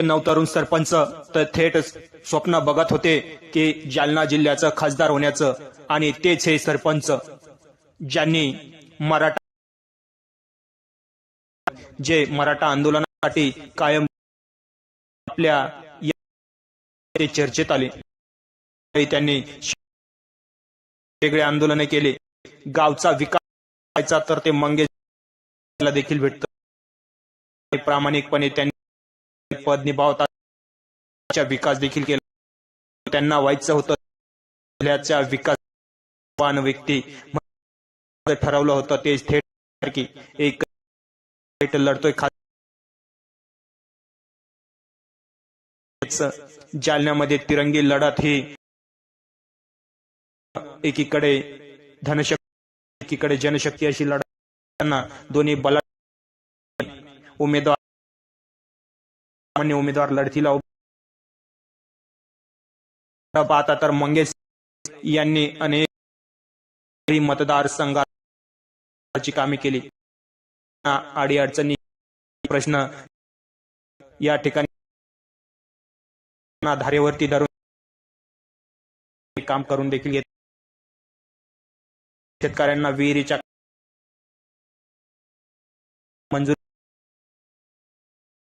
नऊ तरुण सरपंच तर थेट स्वप्न बघत होते की जालना जिल्ह्याचं खासदार होण्याचं आणि तेच हे सरपंच ज्यांनी मराठा जे मराठा आंदोलनासाठी कायम आपल्या ते चर्चेत आले. त्यांनी वेगळे आंदोलने केले. गावचा विकास तर ते मंगेशला देखील भेटत. प्रामाणिकपणे त्यांनी पद निभावतात विकास देखील केला. त्यांना व्हायचं होतं. जिल्ह्याच्या विकास व्यक्ती ठरवलं होतं. ते थेट की एक लढतोय. खास जालन्यामध्ये तिरंगी लढत ही एकीकडे धनशक्ती एकीकडे जनशक्ती अशी लढत दोन्ही बला उमेदवार सामान्य उमेदवार लढतीला उभे पाहता तर मंगेश यांनी अनेक मतदारसंघाची कामे केली. अडीअडचणी प्रश्न या ठिकाणी धारेवरती धरून काम करून देखील घेत शेतकऱ्यांना विहिरीच्या मंजूर